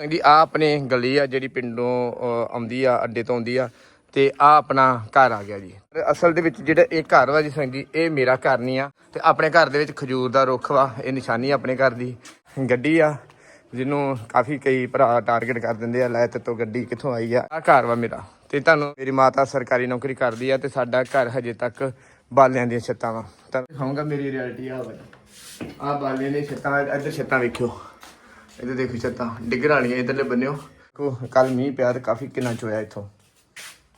ਜੀ ਆ ਆਪਣੇ ਗਲੀ ਆ ਜਿਹੜੀ ਪਿੰਡੋਂ ਆਉਂਦੀ ਆ, ਅੱਡੇ ਤੋਂ ਆਉਂਦੀ ਆ, ਤੇ ਆ ਆਪਣਾ ਘਰ ਆ ਗਿਆ ਜੀ। ਅਸਲ ਦੇ ਵਿੱਚ ਜਿਹੜਾ ਇਹ ਘਰ ਵਾ ਜੀ ਸਿੰਘ ਜੀ ਇਹ ਮੇਰਾ ਘਰ ਨਹੀਂ ਆ। ਤੇ ਆਪਣੇ ਘਰ ਦੇ ਵਿੱਚ ਖਜੂਰ ਦਾ ਰੁੱਖ ਵਾ, ਇਹ ਨਿਸ਼ਾਨੀ ਆ ਆਪਣੇ ਘਰ ਦੀ। ਗੱਡੀ ਆ, ਜਿਹਨੂੰ ਕਾਫੀ ਕਈ ਭਰਾ ਟਾਰਗੇਟ ਕਰ ਦਿੰਦੇ ਆ, ਲੈ ਤੇ ਤੋਂ ਗੱਡੀ ਕਿੱਥੋਂ ਆਈ ਆ। ਆ ਘਰ ਵਾ ਮੇਰਾ। ਤੇ ਤੁਹਾਨੂੰ ਮੇਰੀ ਮਾਤਾ ਸਰਕਾਰੀ ਨੌਕਰੀ ਕਰਦੀ ਆ ਤੇ ਸਾਡਾ ਘਰ ਹਜੇ ਤੱਕ ਬਾਲਿਆਂ ਦੀਆਂ ਛੱਤਾਂ ਵਾ। ਤਾਂ ਦਿਖਾਉਂਗਾ ਮੇਰੀ ਰਿਐਲਿਟੀ ਆ। ਵਾ ਆ ਬਾਲਿਆਂ ਦੀਆਂ ਛੱਤਾਂ, ਇੱਧਰ ਛੱਤਾਂ ਵੇਖਿਓ। ਇਹਦੇ ਦੇਖੋ ਛੱਤਾਂ ਡਿੱਗਣ ਵਾਲੀਆਂ ਇਧਰਲੇ ਬੰਨਿਓ। ਕੋ ਕੱਲ ਮੀਂਹ ਪਿਆ ਤੇ ਕਾਫੀ ਕਿੰਨਾ ਚੋਇਆ ਇੱਥੋਂ।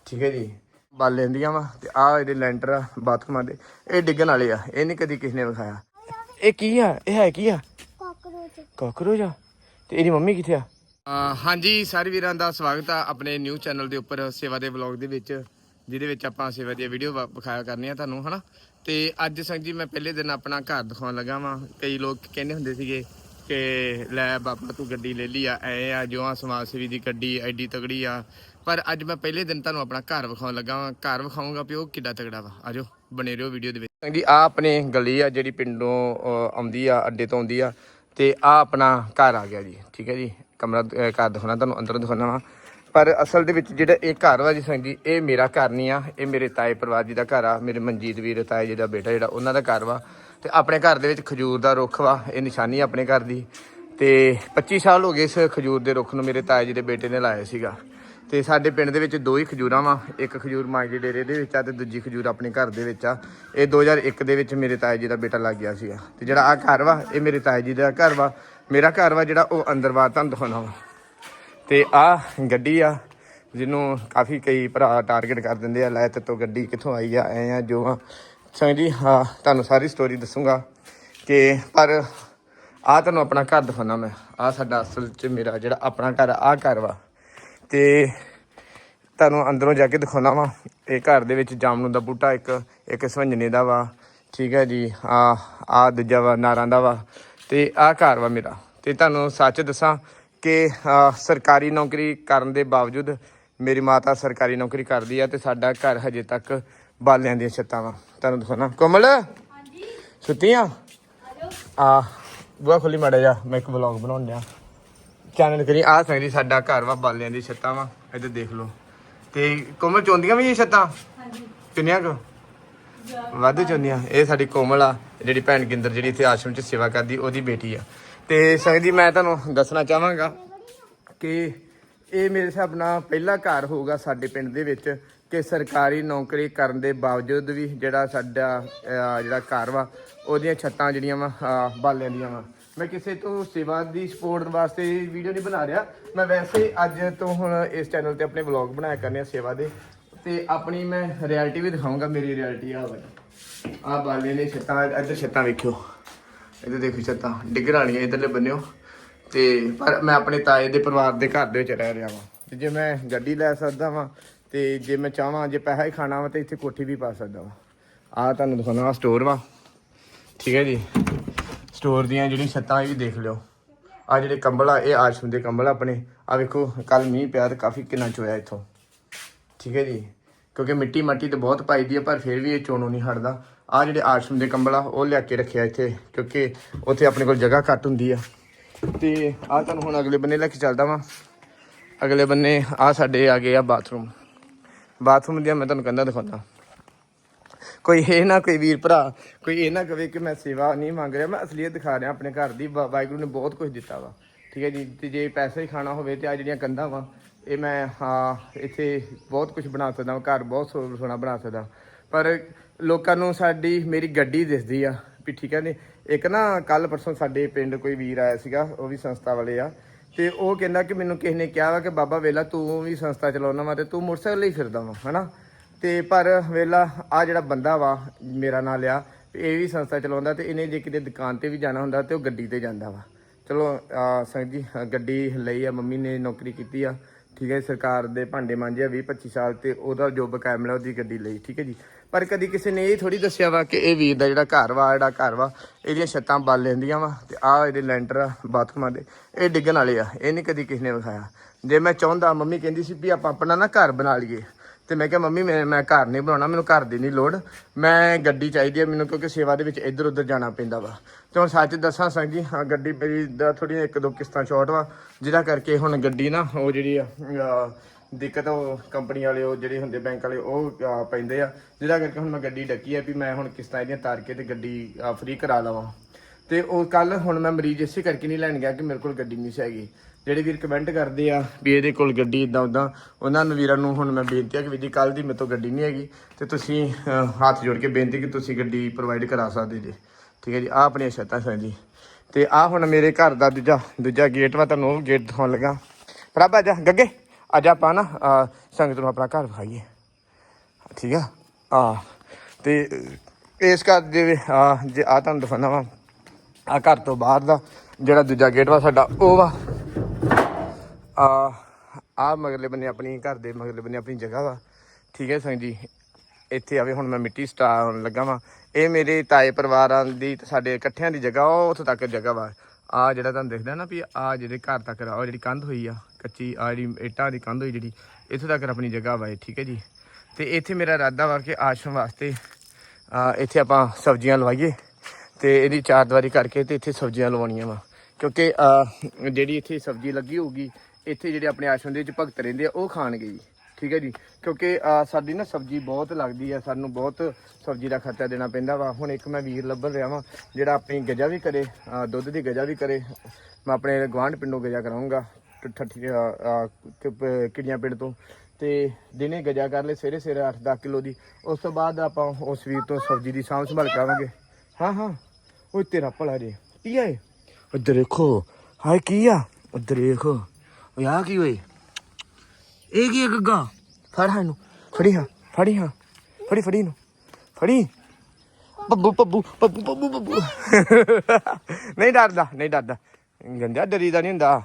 ਠੀਕ ਹੈ ਜੀ? ਬਾਲ ਲੈਂਦੀਆਂ ਵਾ ਤੇ ਆ ਇਹਦੇ ਲੈਂਟਰ ਆ ਬਾਥਰੂਮਾਂ ਦੇ। ਇਹ ਡਿੱਗਣ ਵਾਲੇ ਆ ਇਹ ਨਹੀਂ ਕਦੀ ਕਿਸੇ ਨੇ ਵਿਖਾਇਆ। ਇਹ ਕੀ ਆ? ਇਹ ਹੈ ਕੀ ਆ? ਕਾਕਰੋਚ। ਕਾਕਰੋਚ ਆ? ਤੇ ਇਹਦੀ ਮੰਮੀ ਕਿੱਥੇ ਆ? ਹਾਂਜੀ ਸਾਰੇ ਵੀਰਾਂ ਦਾ ਸਵਾਗਤ ਆ ਆਪਣੇ ਨਿਊ ਚੈਨਲ ਦੇ ਉੱਪਰ ਸੇਵਾ ਦੇ ਵਲੌਗ ਦੇ ਵਿੱਚ ਜਿਹਦੇ ਵਿੱਚ ਆਪਾਂ ਸੇਵਾ ਦੀਆਂ ਵੀਡੀਓ ਵਿਖਾਇਆ ਕਰਨੀਆਂ ਤੁਹਾਨੂੰ ਹਨਾ? ਤੇ ਅੱਜ ਸੰਗ ਜੀ ਮੈਂ ਪਹਿਲੇ ਦਿਨ ਆਪਣਾ ਘਰ ਦਿਖਾਉਣ ਲੱਗਾ ਵਾਂ। ਕਈ ਲੋਕ ਕਹਿੰਦੇ ਹੁੰਦੇ ਸੀਗੇ ਕਿ ਲੈ ਬਾਬਾ ਤੂੰ ਗੱਡੀ ਲੈ ਲਈ ਆ, ਐ ਆ ਜੋ ਆ ਸਮਾਜ ਸੇਵੀ ਦੀ ਗੱਡੀ ਐਡੀ ਤਗੜੀ ਆ। ਪਰ ਅੱਜ ਮੈਂ ਪਹਿਲੇ ਦਿਨ ਤੁਹਾਨੂੰ ਆਪਣਾ ਘਰ ਵਿਖਾਉਣ ਲੱਗਾ ਵਾਂ। ਘਰ ਵਿਖਾਉਂਗਾ ਪਿਓ, ਕਿੱਡਾ ਤਗੜਾ ਵਾ। ਆਜੋ, ਬਣੇ ਰਹੋ ਵੀਡੀਓ ਦੇ ਵਿੱਚ। ਸੰਗ ਜੀ ਆ ਆਪਣੇ ਗਲੀ ਆ ਜਿਹੜੀ ਪਿੰਡੋਂ ਆਉਂਦੀ ਆ, ਅੱਡੇ ਤੋਂ ਆਉਂਦੀ ਆ। ਤੇ ਆ ਆਪਣਾ ਘਰ ਆ ਗਿਆ ਜੀ, ਠੀਕ ਹੈ ਜੀ? ਕਮਰਾ ਘਰ ਦਿਖਾਉਣਾ, ਤੁਹਾਨੂੰ ਅੰਦਰੋਂ ਦਿਖਾਉਣਾ ਵਾ। ਪਰ ਅਸਲ ਦੇ ਵਿੱਚ ਜਿਹੜਾ ਇਹ ਘਰ ਵਾ ਜੀ ਸਿੰਘ ਇਹ ਮੇਰਾ ਘਰ ਨਹੀਂ ਆ। ਇਹ ਮੇਰੇ ਤਾਏ ਪਰਿਵਾਰ ਜੀ ਦਾ ਘਰ ਆ, ਮੇਰੇ ਮਨਜੀਤ ਵੀਰ ਤਾਏ ਜੀ ਦਾ ਬੇਟਾ ਜਿਹੜਾ, ਉਹਨਾਂ ਦਾ ਘਰ ਵਾ। ਤੇ ਆਪਣੇ ਘਰ ਦੇ ਵਿੱਚ ਖਜੂਰ ਦਾ ਰੁੱਖ ਵਾ, ਇਹ ਨਿਸ਼ਾਨੀ ਆ ਆਪਣੇ ਘਰ ਦੀ। ਤੇ 25 ਸਾਲ ਹੋ ਗਏ ਇਸ ਖਜੂਰ ਦੇ ਰੁੱਖ ਨੂੰ ਮੇਰੇ ਤਾਏ ਜੀ ਦੇ ਬੇਟੇ ਨੇ ਲਾਇਆ ਸੀਗਾ। ਤੇ ਸਾਡੇ ਪਿੰਡ ਦੇ ਵਿੱਚ ਦੋ ਹੀ ਖਜੂਰਾਂ ਵਾ, ਇੱਕ ਖਜੂਰ ਮਾਂ ਡੇਰੇ ਦੇ ਵਿੱਚ ਆ ਤੇ ਦੂਜੀ ਖਜੂਰ ਆਪਣੇ ਘਰ ਦੇ ਵਿੱਚ ਆ। ਇਹ 2001 ਦੇ ਵਿੱਚ ਮੇਰੇ ਤਾਏ ਜੀ ਦਾ ਬੇਟਾ ਲੱਗ ਗਿਆ ਸੀਗਾ। ਤੇ ਜਿਹੜਾ ਆ ਘਰ ਵਾ, ਇਹ ਮੇਰੇ ਤਾਏ ਜੀ ਦਾ ਘਰ ਵਾ। ਮੇਰਾ ਘਰ ਵਾ ਜਿਹੜਾ ਉਹ ਅੰਦਰ ਬਾਹਰ ਤੁਹਾਨੂੰ ਦਿਖਾਉਣਾ ਵਾ। ਤੇ ਆ ਗੱਡੀ ਆ, ਜਿਹਨੂੰ ਕਾਫੀ ਕਈ ਭਰਾ ਟਾਰਗੇਟ ਕਰ ਦਿੰਦੇ ਆ, ਲੈ ਤੇ ਤੋਂ ਗੱਡੀ ਕਿੱਥੋਂ ਆਈ ਆ, ਐ ਆ, ਜੋ ਆ। ਸੰਗ ਜੀ, ਹਾਂ, ਤੁਹਾਨੂੰ ਸਾਰੀ ਸਟੋਰੀ ਦੱਸੂਗਾ ਕਿ ਪਰ ਆ ਤੁਹਾਨੂੰ ਆਪਣਾ ਘਰ ਦਿਖਾਉਣਾ ਮੈਂ। ਆ ਸਾਡਾ ਅਸਲ ਚ ਮੇਰਾ ਜਿਹੜਾ ਆਪਣਾ ਘਰ ਆ ਘਰ ਵਾ। ਤੇ ਤੁਹਾਨੂੰ ਅੰਦਰੋਂ ਜਾ ਕੇ ਦਿਖਾਉਣਾ ਵਾ। ਇਹ ਘਰ ਦੇ ਵਿੱਚ ਜਾਮਨੂ ਦਾ ਬੂਟਾ ਇੱਕ ਇੱਕ ਸਵੰਜਨੇ ਦਾ ਵਾ। ਠੀਕ ਹੈ ਜੀ ਆ ਆ ਦੂਜਾ ਵਾ, ਨਾਰਾਂ ਦਾ ਵਾ। ਤੇ ਆ ਘਰ ਵਾ ਮੇਰਾ। ਤੇ ਤੁਹਾਨੂੰ ਸੱਚ ਦੱਸਾਂ ਕਿ ਸਰਕਾਰੀ ਨੌਕਰੀ ਕਰਨ ਦੇ ਬਾਵਜੂਦ ਮੇਰੀ ਮਾਤਾ ਸਰਕਾਰੀ ਨੌਕਰੀ ਕਰਦੀ ਆ ਤੇ ਸਾਡਾ ਘਰ ਹਜੇ ਤੱਕ ਬਾਲਿਆਂ ਦੀਆਂ ਛੱਤਾਂ ਵਾ। ਤੁਹਾਨੂੰ ਦਿਖਾਉਣਾ। ਕੋਮਲ ਹਾਂਜੀ। ਸੁੱਤੀਆਂ? ਆ ਬੁਆ ਖੋਲੀ ਮਾੜਾ ਜਾ ਮੈਂ ਇੱਕ ਵਲੌਗ ਬਣਾਉਣ ਡਿਆ। ਚੈਨਲ ਕਰੀ ਆ ਸਕਦੀ ਸਾਡਾ ਘਰ ਵਾ ਬਾਲਿਆਂ ਦੀ ਛੱਤਾਂ ਵਾ ਇੱਧਰ ਦੇਖ ਲਓ। ਤੇ ਕੋਮਲ ਚੋਂਦੀਆਂ ਵੀ ਇਹ ਛੱਤਾਂ? ਹਾਂਜੀ। ਕਿੰਨੀਆਂ ਕੁ? ਵਾਧੂ ਚੋਂਦੀਆਂ ਇਹ ਸਾਡੀ ਕੋਮਲ ਆ ਜਿਹੜੀ ਭੈਣ ਗਿੰਦਰ ਜਿਹੜੀ ਇੱਥੇ ਆਸ਼ਰਮ 'ਚ ਸੇਵਾ ਕਰਦੀ ਉਹਦੀ ਬੇਟੀ ਆ। ਤੇ ਸੰਗਤ ਜੀ ਮੈਂ ਤੁਹਾਨੂੰ ਦੱਸਣਾ ਚਾਹਾਂਗਾ ਕਿ ਇਹ ਮੇਰੇ ਹਿਸਾਬ ਨਾਲ ਪਹਿਲਾ ਘਰ ਹੋਊਗਾ ਸਾਡੇ ਪਿੰਡ ਦੇ ਵਿੱਚ। ਕਿ ਸਰਕਾਰੀ ਨੌਕਰੀ ਕਰਨ ਦੇ ਬਾਵਜੂਦ ਵੀ ਜਿਹੜਾ ਸਾਡਾ ਜਿਹੜਾ ਘਰ ਵਾ ਉਹਦੀਆਂ ਛੱਤਾਂ ਜਿਹੜੀਆਂ ਵਾ ਅਹ, ਬਾਲਿਆਂ ਦੀਆਂ ਵਾ। ਮੈਂ ਕਿਸੇ ਤੋਂ ਸੇਵਾ ਦੀ ਸਪੋਰਟ ਵਾਸਤੇ ਵੀਡੀਓ ਨਹੀਂ ਬਣਾ ਰਿਹਾ। ਮੈਂ ਵੈਸੇ ਅੱਜ ਤੋਂ ਹੁਣ ਇਸ ਚੈਨਲ ਤੇ ਆਪਣੇ ਵਲੌਗ ਬਣਾਇਆ ਕਰਨੇ ਆ ਸੇਵਾ ਦੇ। ਤੇ ਆਪਣੀ ਮੈਂ ਰਿਐਲਿਟੀ ਵੀ ਦਿਖਾਊਂਗਾ ਮੇਰੀ ਰਿਐਲਿਟੀ ਆ ਵਾ ਆ ਬਾਲੇ ਨੇ ਛੱਤਾਂ ਇੱਧਰ ਛੱਤਾਂ ਵੇਖਿਓ। ਇੱਧਰ ਦੇਖੋ ਛੱਤਾਂ ਡਿੱਗਣ ਵਾਲੀਆਂ ਇੱਧਰਲੇ ਬੰਨਿਓ। ਤੇ ਪਰ ਮੈਂ ਆਪਣੇ ਤਾਏ ਦੇ ਪਰਿਵਾਰ ਦੇ ਘਰ ਦੇ ਵਿੱਚ ਰਹਿ ਰਿਹਾ ਵਾਂ। ਤੇ ਜੇ ਮੈਂ ਗੱਡੀ ਲੈ ਸਕਦਾ ਵਾਂ ਤੇ ਜੇ ਮੈਂ ਚਾਹਾਂ, ਜੇ ਪੈਸਾ ਹੀ ਖਾਣਾ ਵਾ ਤੇ ਇੱਥੇ ਕੋਠੀ ਵੀ ਪਾ ਸਕਦਾ ਵਾ। ਆ ਤੁਹਾਨੂੰ ਦਿਖਾਉਣਾ ਆਹ ਸਟੋਰ ਵਾ। ਠੀਕ ਹੈ ਜੀ। ਸਟੋਰ ਦੀਆਂ ਜਿਹੜੀਆਂ ਛੱਤਾਂ, ਇਹ ਵੀ ਦੇਖ ਲਿਓ। ਆ ਜਿਹੜੇ ਕੰਬਲ ਆ, ਇਹ ਆਸ਼ਰਮ ਦੇ ਕੰਬਲ ਆ ਆਪਣੇ। ਆ ਵੇਖੋ ਕੱਲ ਮੀਂਹ ਪਿਆ ਤੇ ਕਾਫੀ ਕਿੰਨਾ ਚੋਇਆ ਇੱਥੋਂ। ਠੀਕ ਹੈ ਜੀ। ਕਿਉਂਕਿ ਮਿੱਟੀ ਮਾਟੀ ਤੇ ਬਹੁਤ ਪਾਈ ਦੀ ਆ, ਪਰ ਫਿਰ ਵੀ ਇਹ ਚੋਣੋਂ ਨਹੀਂ ਹਟਦਾ। ਆ ਜਿਹੜੇ ਆਸ਼ਰਮ ਦੇ ਕੰਬਲ ਆ, ਉਹ ਲਿਆ ਕੇ ਰੱਖਿਆ ਇੱਥੇ, ਕਿਉਂਕਿ ਉੱਥੇ ਆਪਣੇ ਕੋਲ ਜਗ੍ਹਾ ਘੱਟ ਹੁੰਦੀ ਆ। ਤੇ ਆ ਤੁਹਾਨੂੰ ਹੁਣ ਅਗਲੇ ਬੰਨੇ ਲੈ ਕੇ ਚੱਲਦਾ ਵਾਂ। ਅਗਲੇ ਬੰਨੇ ਆ ਸਾਡੇ ਆ ਗਏ ਆ ਬਾਥਰੂਮ। ਬਾਥਰੂਮ ਦੀਆਂ ਮੈਂ ਤੁਹਾਨੂੰ ਕੰਧਾਂ ਦਿਖਾਉਂਦਾ। ਕੋਈ ਇਹ ਨਾ ਕੋਈ ਵੀਰ ਭਰਾ, ਕੋਈ ਇਹ ਨਾ ਕਵੇ ਕਿ ਮੈਂ ਸੇਵਾ ਨਹੀਂ ਮੰਗ ਰਿਹਾ, ਮੈਂ ਅਸਲੀਅਤ ਦਿਖਾ ਰਿਹਾ ਆਪਣੇ ਘਰ ਦੀ। ਵਾ- ਵਾਹਿਗੁਰੂ ਨੇ ਬਹੁਤ ਕੁਝ ਦਿੱਤਾ ਵਾ। ਠੀਕ ਹੈ ਜੀ, ਤੇ ਜੇ ਪੈਸਾ ਹੀ ਖਾਣਾ ਹੋਵੇ ਤੇ ਆ ਜਿਹੜੀਆਂ ਕੰਧਾਂ ਵਾ, ਇਹ ਮੈਂ, ਹਾਂ, ਇੱਥੇ ਬਹੁਤ ਕੁਝ ਬਣਾ ਸਕਦਾ ਹਾਂ ਘਰ ਬਹੁਤ ਸੋ- ਸੋਹਣਾ ਬਣਾ ਸਕਦਾ। ਪਰ ਲੋਕਾਂ ਨੂੰ ਸਾਡੀ, ਮੇਰੀ ਗੱਡੀ ਦਿਸਦੀ ਆ, ਵੀ ਠੀਕ ਹੈ ਨੇ ਇੱਕ ਨਾ ਕੱਲ ਪਰਸੋਂ ਸਾਡੇ ਪਿੰਡ ਕੋਈ ਵੀਰ ਆਇਆ ਸੀਗਾ, ਉਹ ਵੀ ਸੰਸਥਾ ਵਾਲੇ ਆ। ਤੇ ਉਹ ਕਹਿੰਦਾ ਕਿ ਮੈਨੂੰ ਕਿਸੇ ਨੇ ਕਿਹਾ ਵਾ ਕਿ ਬਾਬਾ ਵੇਲਾ ਤੂੰ ਵੀ ਸੰਸਥਾ ਚਲਾਉਣਾ ਵਾ ਤੇ ਤੂੰ ਮੋਟਰਸਾਈਕਲ ਲਈ ਫਿਰਦਾ ਵਾ, ਹਨਾ? ਤੇ ਪਰ ਵੇਲਾ ਆ ਜਿਹੜਾ ਬੰਦਾ ਵਾ, ਮੇਰਾ ਨਾਂ ਲਿਆ, ਇਹ ਵੀ ਸੰਸਥਾ ਚਲਾਉਂਦਾ ਤੇ ਇਹਨੇ ਜੇ ਕਿਤੇ ਦੁਕਾਨ ਤੇ ਵੀ ਜਾਣਾ ਹੁੰਦਾ ਤੇ ਉਹ ਗੱਡੀ ਤੇ ਜਾਂਦਾ ਵਾ। ਚਲੋ ਅਹ ਜੀ ਗੱਡੀ ਲਈ ਆ, ਮੰਮੀ ਨੇ ਨੌਕਰੀ ਕੀਤੀ ਆ, ਠੀਕ ਹੈ ਸਰਕਾਰ ਦੇ ਭਾਂਡੇ ਮਾਂਜੇ ਆ 20 25 ਸਾਲ ਤੇ ਉਹਦਾ ਜੋ ਬਕਾਇਆ ਮਿਲਿਆ ਉਹਦੀ ਗੱਡੀ ਲਈ, ਠੀਕ ਹੈ ਜੀ। ਪਰ ਕਦੀ ਕਿਸੇ ਨੇ ਇਹ ਥੋੜੀ ਦੱਸਿਆ ਵਾ ਕਿ ਇਹ ਵੀਰ ਦਾ ਜਿਹੜਾ ਘਰ ਵਾ, ਜਿਹੜਾ ਘਰ ਵਾ, ਇਹਦੀਆਂ ਛੱਤਾਂ ਬਲ ਲੈਂਦੀਆਂ ਵਾ ਤੇ ਆਹ ਇਹਦੇ ਲੈਂਟਰ ਆ ਬਾਥਰੂਮਾਂ ਦੇ। ਇਹ ਡਿੱਗਣ ਵਾਲੇ ਆ, ਇਹ ਨਹੀਂ ਕਦੀ ਕਿਸੇ ਨੇ ਵਿਖਾਇਆ। ਜੇ ਮੈਂ ਚਾਹੁੰਦਾ, ਮੰਮੀ ਕਹਿੰਦੀ ਸੀ ਵੀ ਆਪਾਂ ਆਪਣਾ ਨਾ ਘਰ ਬਣਾ ਲਈਏ। ਤੇ ਮੈਂ ਕਿਹਾ, ਮੰਮੀ, ਮੈਂ ਮੈਂ ਘਰ ਨਹੀਂ ਬਣਾਉਣਾ, ਮੈਨੂੰ ਘਰ ਦੀ ਨਹੀਂ ਲੋੜ। ਮੈਂ ਗੱਡੀ ਚਾਹੀਦੀ ਹੈ ਮੈਨੂੰ ਕਿਉਂਕਿ ਸੇਵਾ ਦੇ ਵਿੱਚ ਇੱਧਰ ਉੱਧਰ ਜਾਣਾ ਪੈਂਦਾ ਵਾ। ਤੇ ਹੁਣ ਸੱਚ ਦੱਸਾਂ ਸੰਗ ਜੀ ਹਾਂ ਗੱਡੀ ਮੇਰੀ ਦਾ ਥੋੜੀਆਂ ਇੱਕ ਦੋ ਕਿਸ਼ਤਾਂ ਸ਼ਾਰਟ ਵਾ, ਜਿਹਦਾ ਕਰਕੇ ਹੁਣ ਗੱਡੀ ਨਾ, ਉਹ ਜਿਹੜੀ ਆ ਦਿੱਕਤ ਉਹ ਕੰਪਨੀ ਵਾਲੇ ਉਹ ਜਿਹੜੇ ਹੁੰਦੇ ਬੈਂਕ ਵਾਲੇ ਉਹ ਅਹ, ਪੈਂਦੇ ਆ। ਜਿਹਦਾ ਕਰਕੇ ਹੁਣ ਮੈਂ ਗੱਡੀ ਡੱਕੀ ਆ ਵੀ ਮੈਂ ਹੁਣ ਕਿਸ਼ਤਾਂ ਇਹਦੀਆਂ ਤਾਰ ਕੇ ਤੇ ਗੱਡੀ ਫ੍ਰੀ ਕਰਾ ਲਵਾਂ। ਤੇ ਉਹ ਕੱਲ ਹੁਣ ਮੈਂ ਮਰੀਜ਼ ਇਸੇ ਕਰਕੇ ਨਹੀਂ ਲੈਣ ਗਿਆ ਕਿ ਮੇਰੇ ਕੋਲ ਗੱਡੀ ਨਹੀਂ ਸੀ ਹੈਗੀ। ਜਿਹੜੇ ਵੀਰ ਕਮੈਂਟ ਕਰਦੇ ਆ ਵੀ ਇਹਦੇ ਕੋਲ ਗੱਡੀ ਇਦਾਂ ਉਦਾਂ ਉਹਨਾਂ ਨੂੰ ਵੀਰਾਂ ਨੂੰ ਹੁਣ ਮੈਂ ਬੇਨਤੀ ਆ ਕਿ ਵੀਰ ਜੀ ਕੱਲ ਦੀ ਮੇਰੇ ਤੋਂ ਗੱਡੀ ਨਹੀਂ ਹੈਗੀ ਤੇ ਤੁਸੀਂ ਅਹ, ਹੱਥ ਜੋੜ ਕੇ ਬੇਨਤੀ ਕਿ ਤੁਸੀਂ ਗੱਡੀ ਪ੍ਰੋਵਾਈਡ ਕਰਾ ਸਕਦੇ ਜੀ। ਠੀਕ ਹੈ ਜੀ ਆ ਆਪਣੀਆਂ ਸ਼ਰਤਾਂ ਸਨ ਜੀ। ਤੇ ਆ ਹੁਣ ਮੇਰੇ ਘਰ ਦਾ ਦੂਜਾ ਦੂਜਾ ਗੇਟ ਵਾ ਤੁਹਾਨੂੰ ਉਹ ਗੇਟ ਦਿਖਾਉਣ ਲੱਗਾ। ਪ੍ਰਭ ਆ ਜਾ ਗੱਗੇ। ਅੱਜ ਆਪਾਂ ਨਾ ਸੰਗਤ ਨੂੰ ਆਪਣਾ ਘਰ ਵਿਖਾਈਏ। ਠੀਕ ਆ? ਆ ਤੇ ਇਸ ਘਰ ਦੇ ਆ ਜੇ ਆ ਤੁਹਾਨੂੰ ਦਿਖਾਉਣਾ ਵਾ ਆ ਘਰ ਤੋਂ ਬਾਹਰ ਦਾ ਜਿਹੜਾ ਦੂਜਾ ਗੇਟ ਵਾ ਸਾਡਾ, ਉਹ ਵਾ। ਆ ਆ ਮਗਰਲੇ ਬੰਨੇ ਆਪਣੀ ਘਰ ਦੇ ਮਗਰਲੇ ਬੰਨੇ ਆਪਣੀ ਜਗ੍ਹਾ ਵਾ। ਠੀਕ ਹੈ ਸੰਗ ਜੀ? ਇੱਥੇ ਆਵੇ, ਹੁਣ ਮੈਂ ਮਿੱਟੀ ਸਟਾਉਣ ਲੱਗਾ ਵਾਂ। ਇਹ ਮੇਰੇ ਤਾਏ ਪਰਿਵਾਰਾਂ ਦੀ ਤੇ ਸਾਡੇ ਇਕੱਠਿਆਂ ਦੀ ਜਗ੍ਹਾ, ਉਹ ਉੱਥੇ ਤੱਕ ਜਗ੍ਹਾ ਵਾ। ਆ ਜਿਹੜਾ ਤੁਹਾਨੂੰ ਦਿਖਦਾ ਨਾ ਵੀ ਆ ਜਿਹੜੇ ਘਰ ਤੱਕ ਉਹ ਜਿਹੜੀ ਕੰਧ ਹੋਈ ਆ, ਕੱਚੀ, ਆ ਜਿਹੜੀ ਇੱਟਾਂ ਦੀ ਕੰਧ ਹੋਈ ਜਿਹੜੀ, ਇੱਥੇ ਤੱਕ ਆਪਣੀ ਜਗ੍ਹਾ ਵਾ ਇਹ, ਠੀਕ ਹੈ ਜੀ। ਤੇ ਇੱਥੇ ਮੇਰਾ ਇਰਾਦਾ ਵਾ ਕਿ ਆਸ਼ਰਮ ਵਾਸਤੇ ਇੱਥੇ ਆਪਾਂ ਸਬਜ਼ੀਆਂ ਲਵਾਈਏ ਤੇ ਇਹਦੀ ਚਾਰ ਦੀਵਾਰੀ ਕਰਕੇ ਤੇ ਇੱਥੇ ਸਬਜ਼ੀਆਂ ਲਵਾਉਣੀਆਂ ਵਾ। ਕਿਉਂਕਿ ਜਿਹੜੀ ਇੱਥੇ ਸਬਜ਼ੀ ਲੱਗੀ ਹੋਊਗੀ, ਇੱਥੇ ਜਿਹੜੇ ਆਪਣੇ ਆਸ਼ਰਮ ਦੇ ਵਿੱਚ ਭਗਤ ਰਹਿੰਦੇ ਆ, ਉਹ ਖਾਣਗੇ ਜੀ। ਠੀਕ ਹੈ ਜੀ ਕਿਉਂਕਿ ਆ, ਸਾਡੀ ਨਾ ਸਬਜ਼ੀ ਬਹੁਤ ਲੱਗਦੀ ਆ ਸਾਨੂੰ ਬਹੁਤ ਸਬਜ਼ੀ ਦਾ ਖਰਚਾ ਦੇਣਾ ਪੈਂਦਾ ਵਾ। ਹੁਣ ਇੱਕ ਮੈਂ ਵੀਰ ਲੱਭਣ ਰਿਹਾ ਵਾਂ ਜਿਹੜਾ ਆਪਣੀ ਗਜਾ ਵੀ ਕਰੇ ਆ, ਦੁੱਧ ਦੀ ਗਜਾ ਵੀ ਕਰੇ। ਮੈਂ ਆਪਣੇ ਗਵਾਂਢ ਪਿੰਡੋਂ ਗਜਾ ਕਰਾਉਂਗਾ ਠੱਠੀ ਕਿੜੀਆਂ ਪਿੰਡ ਤੋਂ। ਤੇ ਦਿਨੇ ਗਜਾ ਕਰ ਲੈ ਸਵੇਰੇ ਸਵੇਰੇ 8-10 ਕਿਲੋ ਦੀ। ਉਸ ਤੋਂ ਬਾਅਦ ਆਪਾਂ ਉਸ ਵੀਰ ਤੋਂ ਸਬਜ਼ੀ ਦੀ ਸਾਂਭ ਸੰਭਾਲ ਕਰਾਵਾਂਗੇ। ਹਾਂ ਹਾਂ। ਓਏ ਤੇਰਾ ਭਲਾ ਜੇ। ਕੀ ਆ ਇਹ? ਉੱਧਰ ਦੇਖੋ ਹਾਏ ਕੀ ਆ? ਉੱਧਰ ਦੇਖੋ। ਓਏ ਆ ਕੀ ਹੋਏ ਇਹ ਕੀ ਹੈ ਗੱਗਾ ਫੜ ਹਾਂ ਇਹਨੂੰ। ਫੜੀ ਹਾਂ ਫੜੀ ਹਾਂ। ਫੜੀ ਫੜੀ ਇਹਨੂੰ। ਫੜੀ। ਬੱਬੂ ਬੱਬੂ ਬੱਬੂ ਬੱਬੂ ਬੱਬੂ। ਨਹੀਂ ਡਰਦਾ ਨਹੀਂ ਡਰਦਾ। ਗੰਦਾ ਡਰੀਦਾ ਨਹੀਂ ਹੁੰਦਾ।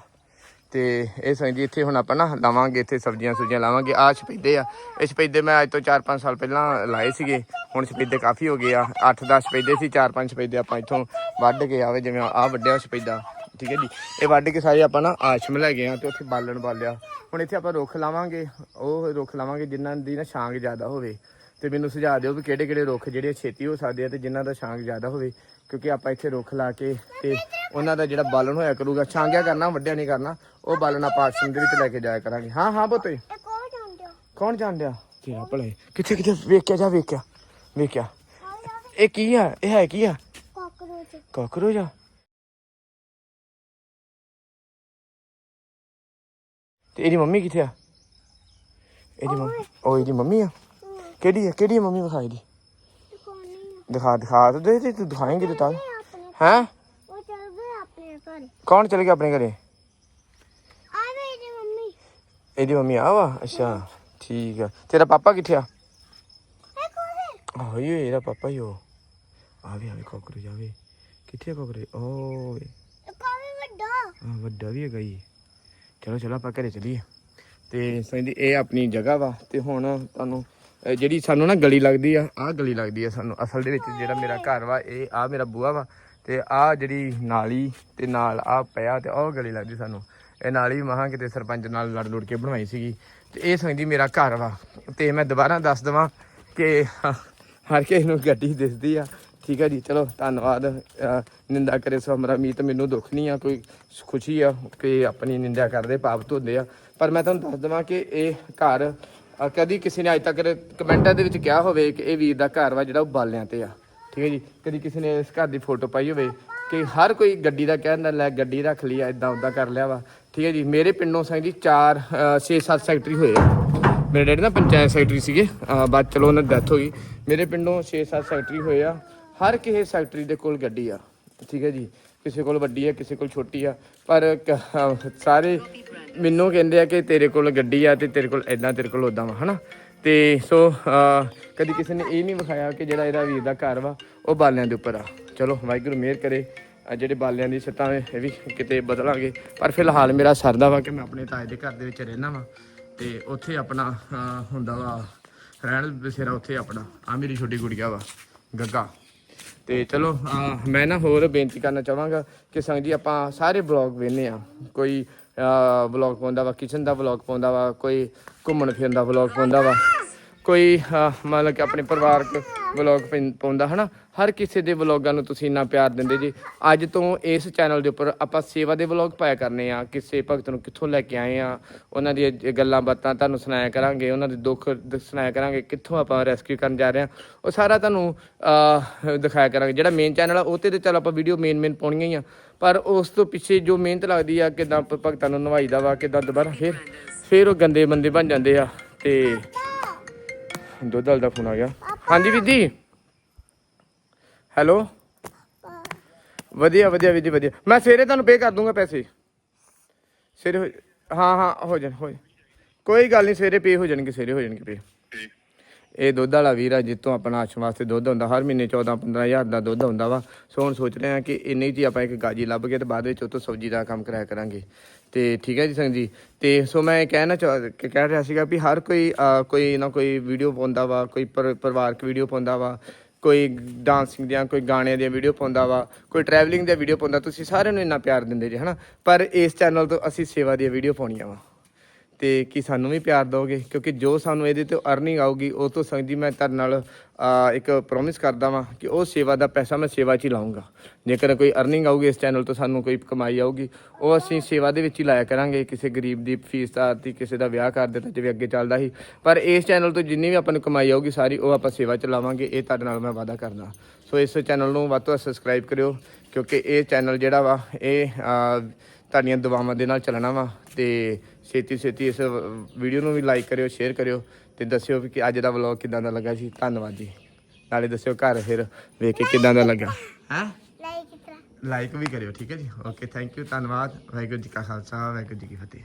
ਤੇ ਇਹ ਸੰਜੀ ਇੱਥੇ ਹੁਣ ਆਪਾਂ ਨਾ ਲਾਵਾਂਗੇ, ਇੱਥੇ ਸਬਜ਼ੀਆਂ ਸੁਬਜ਼ੀਆਂ ਲਾਵਾਂਗੇ। ਆ ਛਪੀਦੇ ਆ। ਇਹ ਛਪੀਦੇ ਮੈਂ ਅੱਜ ਤੋਂ 4-5 ਸਾਲ ਪਹਿਲਾਂ ਲਾਏ ਸੀਗੇ। ਹੁਣ ਛਪੀਦੇ ਕਾਫੀ ਹੋ ਗਏ ਆ। 8-10 ਛਪੀਦੇ ਸੀ 4-5 ਛਪੀਦੇ ਆਪਾਂ ਇੱਥੋਂ ਵੱਢ ਕੇ ਆਵੇ, ਜਿਵੇਂ ਆ ਵੱਡਿਆ ਛਪੀਦਾ। ਠੀਕ ਹੈ ਜੀ। ਇਹ ਵੱਢ ਕੇ ਸਾਰੇ ਆਪਾਂ ਨਾ ਆਸ਼ਰਮ ਲੈ ਗਏ ਆ ਤੇ ਉੱਥੇ ਬਾਲਣ ਬਾਲਿਆ। ਹੁਣ ਇੱਥੇ ਆਪਾਂ ਰੁੱਖ ਲਾਵਾਂਗੇ ਉਹ ਰੁੱਖ ਲਾਵਾਂਗੇ ਜਿਨ੍ਹਾਂ ਦੀ ਨਾ ਛਾਂਗ ਜ਼ਿਆਦਾ ਹੋਵੇ। ਤੇ ਮੈਨੂੰ ਸੁਝਾਅ ਦਿਓ ਵੀ ਕਿਹੜੇ ਕਿਹੜੇ ਰੁੱਖ ਜਿਹੜੇ ਛੇਤੀ ਹੋ ਸਕਦੇ ਆ ਤੇ ਜਿਨ੍ਹਾਂ ਦਾ ਛਾਂਗ ਜ਼ਿਆਦਾ ਹੋਵੇ। ਕਿਉਂਕਿ ਆਪਾਂ ਇੱਥੇ ਰੁੱਖ ਲਾ ਕੇ ਤੇ ਉਹਨਾਂ ਦਾ ਜਿਹੜਾ ਬਾਲਣ ਹੋਇਆ ਕਰੂਗਾ ਛਾਂਗਿਆ ਕਰਨਾ ਵੱਡਿਆ ਨਹੀਂ ਕਰਨਾ ਉਹ ਬਾਲਣ ਆਪਾਂ ਆਸ਼ਰਮ ਦੇ ਵਿੱਚ ਲੈ ਕੇ ਜਾਇਆ ਕਰਾਂਗੇ। ਹਾਂ ਹਾਂ ਬੋਤੇ ਕੌਣ ਜਾਣਦਿਆ ਤੇਰਾ ਭਲਾ। ਕਿੱਥੇ ਕਿੱਥੇ? ਵੇਖਿਆ ਜਾ ਵੇਖਿਆ ਵੇਖਿਆ। ਇਹ ਕੀ ਆ? ਇਹ ਹੈ ਕੀ ਆ? ਕਾਕਰੋਚ। ਕਾਕਰੋਚ ਆ? ਤੇ ਇਹਦੀ ਮੰਮੀ ਕਿੱਥੇ ਆ? ਇਹਦੀ ਮੰਮੀ ਉਹ ਇਹਦੀ ਮੰਮੀ ਆ? ਕਿਹੜੀ ਆ? ਕਿਹੜੀ ਮੰਮੀ ਵਿਖਾਈ ਦੀ? ਇਹ ਕੌਣ ਨਹੀਂ ਆ ਦਿਖਾ ਦਿਖਾ ਤੇ ਦੇ ਤੇ ਦਿਖਾਏਂਗੇ ਤੇ ਤਾਂ। ਹੈ? ਉਹ ਚੱਲ ਗਏ ਆਪਣੇ ਘਰ। ਕੌਣ ਚਲ ਗਿਆ ਆਪਣੇ ਘਰੇ? ਆ ਮੇਰੀ ਮੰਮੀ। ਇਹਦੀ ਮੰਮੀ ਆ ਵਾ? ਅੱਛਾ ਠੀਕ ਆ। ਤੇਰਾ ਪਾਪਾ ਕਿੱਥੇ ਆ? ਹੈ? ਆਹੀ ਇਹਦਾ ਪਾਪਾ ਹੀ ਉਹ। ਆਵੇ ਆਵੇ ਕਾਕਰੋਚ ਆਵੇ। ਕਿੱਥੇ ਆ ਕਾਕਰੋਚ? ਓਏ। ਕਾਫੀ ਵੱਡਾ। ਆ ਵੱਡਾ ਵੀ ਹੈਗਾ ਜੀ। ਚਲੋ ਚਲੋ, ਆਪਾਂ ਘਰੇ ਚਲੀਏ। ਤੇ ਸੰਦੀ ਇਹ ਆਪਣੀ ਜਗ੍ਹਾ ਵਾ, ਤੇ ਹੁਣ ਤੁਹਾਨੂੰ ਅਹ ਜਿਹੜੀ ਸਾਨੂੰ ਨਾ ਗਲੀ ਲੱਗਦੀ ਆ, ਆਹ ਗਲੀ ਲੱਗਦੀ ਆ ਸਾਨੂੰ, ਅਸਲ ਦੇ ਵਿੱਚ ਜਿਹੜਾ ਮੇਰਾ ਘਰ ਵਾ, ਇਹ ਆ ਮੇਰਾ ਬੂਆ ਵਾ, ਤੇ ਆਹ ਜਿਹੜੀ ਨਾਲੀ ਤੇ ਨਾਲ ਆ ਪਿਆ ਤੇ ਉਹ ਗਲੀ ਲੱਗਦੀ ਸਾਨੂੰ। ਇਹ ਨਾਲੀ ਮਹਾਂ ਕਿਤੇ ਸਰਪੰਚ ਨਾਲ ਲੜ ਲੁੜ ਕੇ ਬਣਵਾਈ ਸੀਗੀ। ਤੇ ਇਹ ਸੰਦੀ ਮੇਰਾ ਘਰ ਵਾ, ਤੇ ਮੈਂ ਦੁਬਾਰਾ ਦੱਸ ਦਵਾਂ ਕਿ ਹਰ ਕਿਸੇ ਨੂੰ ਗੱਡੀ ਦਿਸਦੀ ਆ ਠੀਕ ਹੈ ਜੀ, ਚਲੋ ਧੰਨਵਾਦ। ਨਿੰਦਾ ਕਰੇ ਸੋ ਹਮਰਾ ਮੀਤ, ਮੈਨੂੰ ਦੁੱਖ ਨਹੀਂ ਆ, ਕੋਈ ਖੁਸ਼ੀ ਆ ਕਿ ਆਪਣੀ ਨਿੰਦਾ ਕਰਦੇ, ਪਾਪ ਧੋਂਦੇ ਆ। ਪਰ ਮੈਂ ਤੁਹਾਨੂੰ ਦੱਸ ਦਵਾਂ ਕਿ ਇਹ ਘਰ ਕਦੀ ਕਿਸੇ ਨੇ ਅੱਜ ਤੱਕ ਕਮੈਂਟਾਂ ਦੇ ਵਿੱਚ ਕਿਹਾ ਹੋਵੇ ਕਿ ਇਹ ਵੀਰ ਦਾ ਘਰ ਵਾ ਜਿਹੜਾ ਉਹ ਬਾਲਿਆਂ ਤੇ ਆ। ਠੀਕ ਹੈ ਜੀ, ਕਦੀ ਕਿਸੇ ਨੇ ਇਸ ਘਰ ਦੀ ਫੋਟੋ ਪਾਈ ਹੋਵੇ ਕਿ ਹਰ ਕੋਈ ਗੱਡੀ ਦਾ ਕਹਿੰਦਾ ਲੈ, ਗੱਡੀ ਰੱਖ ਲਈ ਆ ਇਦਾਂ ਉਦਾਂ ਕਰ ਲਿਆ ਵਾ। ਠੀਕ ਹੈ ਜੀ, ਮੇਰੇ ਪਿੰਡੋਂ ਸੰਗ ਜੀ 4 6 7 ਸੈਕਟਰੀ ਹੋਏ ਆ। ਮੇਰੇ ਡੈਡੀ ਨਾ ਪੰਚਾਇਤ ਸੈਕਟਰੀ ਸੀਗੇ ਬਾਅਦ ਚਲੋ ਉਹਨਾਂ ਦੀ ਡੈਥ ਹੋ ਗਈ। ਮੇਰੇ ਪਿੰਡੋਂ 6-7 ਸੈਕਟਰੀ ਹੋਏ ਆ। ਹਰ ਕਿਸੇ ਸੈਕਟਰੀ ਦੇ ਕੋਲ ਗੱਡੀ ਆ ਠੀਕ ਹੈ ਜੀ। ਕਿਸੇ ਕੋਲ ਵੱਡੀ ਆ ਕਿਸੇ ਕੋਲ ਛੋਟੀ ਆ ਪਰ ਕ- ਸਾਰੇ ਮੈਨੂੰ ਕਹਿੰਦੇ ਆ ਕਿ ਤੇਰੇ ਕੋਲ ਗੱਡੀ ਆ ਤੇ ਤੇਰੇ ਕੋਲ ਐਦਾਂ ਤੇਰੇ ਕੋਲ ਉਦਾਂ ਵਾ ਹਨਾ। ਤੇ ਸੋ ਅਹ ਕਦੀ ਕਿਸੇ ਨੇ ਇਹ ਨਹੀਂ ਵਿਖਾਇਆ ਕਿ ਜਿਹੜਾ ਇਹਦਾ ਵੀਰ ਦਾ ਘਰ ਵਾ ਉਹ ਬਾਲਿਆਂ ਦੇ ਉੱਪਰ ਆ। ਚਲੋ ਵਾਹਿਗੁਰੂ ਮਿਹਰ ਕਰੇ ਆਹ ਜਿਹੜੇ ਬਾਲਿਆਂ ਦੀ ਛੱਤਾਂ ਵੇ ਇਹ ਵੀ ਕਿਤੇ ਬਦਲਾਂਗੇ। ਪਰ ਫਿਲਹਾਲ ਮੇਰਾ ਸਰਦਾ ਵਾ ਕਿ ਮੈਂ ਆਪਣੇ ਤਾਏ ਦੇ ਘਰ ਦੇ ਵਿੱਚ ਰਹਿਣਾ ਵਾ ਤੇ ਉੱਥੇ ਆਪਣਾ ਅਹ, ਹੁੰਦਾ ਵਾ ਰਹਿਣ ਬਸੇਰਾ ਉੱਥੇ ਆਪਣਾ। ਆ ਮੇਰੀ ਛੋਟੀ ਗੁੜੀਆ ਵਾ ਗੱਗਾ। ਤੇ ਚਲੋ ਮੈਂ ਨਾ ਹੋਰ ਬੇਨਤੀ ਕਰਨਾ ਚਾਹਾਂਗਾ ਕਿ ਸੰਗ ਜੀ ਆਪਾਂ ਸਾਰੇ ਬਲੌਗ ਵੇਖਨੇ ਆ ਕੋਈ ਬਲੌਗ ਪਾਉਂਦਾ ਵਾ ਕਿਚਨ ਦਾ ਬਲੌਗ ਪਾਉਂਦਾ ਵਾ, ਕੋਈ ਘੁੰਮਣ ਫਿਰਨ ਦਾ ਬਲੌਗ ਪਾਉਂਦਾ ਵਾ। ਕੋਈ ਮਤਲਬ ਕਿ ਆਪਣੇ ਪਰਿਵਾਰਕ ਵਲੌਗ ਪਾਉਂਦਾ, ਹਨਾ? ਹਰ ਕਿਸੇ ਦੇ ਵਲੌਗਾਂ ਨੂੰ ਤੁਸੀਂ ਇੰਨਾ ਪਿਆਰ ਦਿੰਦੇ ਜੀ। ਅੱਜ ਤੋਂ ਇਸ ਚੈਨਲ ਦੇ ਉੱਪਰ ਆਪਾਂ ਸੇਵਾ ਦੇ ਵਲੌਗ ਪਾਇਆ ਕਰਨੇ ਆ। ਕਿਸੇ ਭਗਤ ਨੂੰ ਕਿੱਥੋਂ ਲੈ ਕੇ ਆਏ ਆ, ਉਹਨਾਂ ਦੀਆਂ ਗੱਲਾਂ ਬਾਤਾਂ ਤੁਹਾਨੂੰ ਸੁਣਾਇਆ ਕਰਾਂਗੇ, ਉਹਨਾਂ ਦੇ ਦੁੱਖ ਸੁਣਾਇਆ ਕਰਾਂਗੇ, ਕਿੱਥੋਂ ਆਪਾਂ ਰੈਸਕਿਊ ਕਰਨ ਜਾ ਰਹੇ ਆ। ਉਹ ਸਾਰਾ ਤੁਹਾਨੂੰ ਦਿਖਾਇਆ ਕਰਾਂਗੇ। ਜਿਹੜਾ ਮੇਨ ਚੈਨਲ ਆ, ਉਹ ਤੇ ਤੇ ਚੱਲ ਆਪਾਂ ਵੀਡੀਓ ਮੇਨ ਮੇਨ ਪਾਉਣੀਆਂ ਹੀ ਆ। ਪਰ ਉਸ ਤੋਂ ਪਿੱਛੇ ਜੋ ਮਿਹਨਤ ਲੱਗਦੀ ਆ, ਕਿਦਾਂ ਭਗਤਾਂ ਨੂੰ ਨਵਾਈਦਾ ਵਾ, ਕਿਦਾਂ ਦੁਬਾਰਾ ਫਿਰ ਫਿਰ ਉਹ ਗੰਦੇ ਬੰਦੇ ਬਣ ਜਾਂਦੇ ਆ ਤੇ ਦੁੱਧ ਵਾਲ ਦਾ ਫੋਨ ਆ ਗਿਆ। ਹਾਂਜੀ ਵੀਰ ਹੈਲੋ। ਵਧੀਆ ਵਧੀਆ ਵੀਰ ਜੀ ਵਧੀਆ। ਮੈਂ ਸਵੇਰੇ ਤੁਹਾਨੂੰ ਪੇ ਕਰ ਦੂੰਗਾ ਪੈਸੇ। ਸਵੇਰੇ ਹੋ ਹਾਂ ਹਾਂ, ਹੋ ਜਾਣ ਹੋ ਜਾਣ। ਕੋਈ ਗੱਲ ਨਹੀਂ, ਸਵੇਰੇ ਪੇ ਹੋ ਜਾਣਗੇ, ਸਵੇਰੇ ਹੋ ਜਾਣਗੇ ਪੇ ਇਹ ਦੁੱਧ ਵਾਲਾ ਵੀਰ ਆ, ਜਿੱਤੋਂ ਆਪਣਾ ਆਸ਼ਰਮ ਵਾਸਤੇ ਦੁੱਧ ਹੁੰਦਾ, ਹਰ ਮਹੀਨੇ 14 15000 ਦਾ ਦੁੱਧ ਹੁੰਦਾ ਵਾ। ਸੋ ਹੁਣ ਸੋਚ ਰਹੇ ਆ ਕਿ ਇੰਨੇ ਜੀ ਆਪਾਂ ਇੱਕ ਗਾਜੀ ਲੱਭ ਕੇ ਤੇ ਬਾਅਦ ਵਿੱਚ ਉਹ ਤੋਂ ਸਬਜ਼ੀ ਦਾ ਕੰਮ ਕਰਾਇਆ ਕਰਾਂਗੇ। ਤੇ ਠੀਕ ਹੈ ਜੀ ਸੰਗ ਜੀ? ਤੇ ਸੋ ਮੈਂ ਕਹਿਣਾ ਚਾਹ ਕਹਿ ਰਿਹਾ ਸੀਗਾ ਵੀ ਹਰ ਕੋਈ ਕੋਈ ਨਾ ਕੋਈ ਵੀਡੀਓ ਪਾਉਂਦਾ ਵਾ, ਕੋਈ ਪਰ- ਪਰਿਵਾਰਕ ਵੀਡੀਓ ਪਾਉਂਦਾ ਵਾ, ਕੋਈ ਡਾਂਸਿੰਗ ਦੀਆਂ, ਕੋਈ ਗਾਣਿਆਂ ਦੀਆਂ ਵੀਡੀਓ ਪਾਉਂਦਾ ਵਾ, ਕੋਈ ਟਰੈਵਲਿੰਗ ਦੀਆਂ ਵੀਡੀਓ ਪਾਉਂਦਾ, ਤੁਸੀਂ ਸਾਰਿਆਂ ਨੂੰ ਇੰਨਾ ਪਿਆਰ ਦਿੰਦੇ ਜੀ, ਹਨਾ? ਪਰ ਇਸ ਚੈਨਲ ਤੋਂ ਅਸੀਂ ਸੇਵਾ ਦੀਆਂ ਵੀਡੀਓ ਪਾਉਣੀਆਂ ਵਾ। ਤੇ ਕਿ ਸਾਨੂੰ ਵੀ ਪਿਆਰ ਦਿਓਗੇ ਕਿਉਂਕਿ ਜੋ ਸਾਨੂੰ ਇਹਦੇ ਤੋਂ ਅਰਨਿੰਗ ਆਊਗੀ, ਉਹ ਤੋਂ ਸੰਗ ਜੀ ਮੈਂ ਤੁਹਾਡੇ ਨਾਲ ਇੱਕ ਪ੍ਰੋਮਿਸ ਕਰਦਾ ਵਾਂ ਕਿ ਉਹ ਸੇਵਾ ਦਾ ਪੈਸਾ ਮੈਂ ਸੇਵਾ 'ਚ ਹੀ ਲਾਉਂਗਾ ਜੇਕਰ ਕੋਈ ਅਰਨਿੰਗ ਆਊਗੀ ਇਸ ਚੈਨਲ ਤੋਂ, ਸਾਨੂੰ ਕੋਈ ਕਮਾਈ ਆਊਗੀ, ਉਹ ਅਸੀਂ ਸੇਵਾ ਦੇ ਵਿੱਚ ਹੀ ਲਾਇਆ ਕਰਾਂਗੇ, ਕਿਸੇ ਗਰੀਬ ਦੀ ਫੀਸ ਦਾ ਤੇ ਕਿਸੇ ਦਾ ਵਿਆਹ ਕਰ ਦਿੱਤਾ, ਜਿਵੇਂ ਅੱਗੇ ਚੱਲਦਾ ਸੀ। ਪਰ ਇਸ ਚੈਨਲ ਤੋਂ ਜਿੰਨੀ ਵੀ ਆਪਾਂ ਨੂੰ ਕਮਾਈ ਆਊਗੀ ਸਾਰੀ, ਉਹ ਆਪਾਂ ਸੇਵਾ 'ਚ ਲਾਵਾਂਗੇ, ਇਹ ਤੁਹਾਡੇ ਨਾਲ ਮੈਂ ਵਾਅਦਾ ਕਰਦਾ। ਸੋ ਇਸ ਚੈਨਲ ਨੂੰ ਵੱਧ ਤੋਂ ਵੱਧ ਸਬਸਕ੍ਰਾਈਬ ਕਰਿਓ, ਕਿਉਂਕਿ ਇਹ ਚੈਨਲ ਜਿਹੜਾ ਵਾ, ਇਹ ਤੁਹਾਡੀਆਂ ਦੁਆਵਾਂ ਦੇ ਨਾਲ ਚੱਲਣਾ ਵਾ ਤੇ ਛੇਤੀ ਛੇਤੀ ਇਸ ਵੀਡੀਓ ਨੂੰ ਵੀ ਲਾਈਕ ਕਰਿਓ ਸ਼ੇਅਰ ਕਰਿਓ ਤੇ ਦੱਸਿਓ ਵੀ ਕਿ ਅੱਜ ਦਾ ਵਲੌਗ ਕਿਦਾਂ ਦਾ ਲੱਗਾ ਸੀ ਧੰਨਵਾਦ ਜੀ। ਨਾਲੇ ਦੱਸਿਓ ਘਰ ਫਿਰ ਵੇਖ ਕੇ ਕਿਦਾਂ ਦਾ ਲੱਗਾ। ਹੈ? ਲਾਈਕ ਵੀ ਕਰਿਓ ਠੀਕ ਹੈ ਜੀ। ਓਕੇ ਥੈਂਕ ਯੂ ਧੰਨਵਾਦ। ਵਾਹਿਗੁਰੂ ਜੀ ਕਾ ਖਾਲਸਾ ਵਾਹਿਗੁਰੂ ਜੀ ਕੀ ਫਤਿਹ।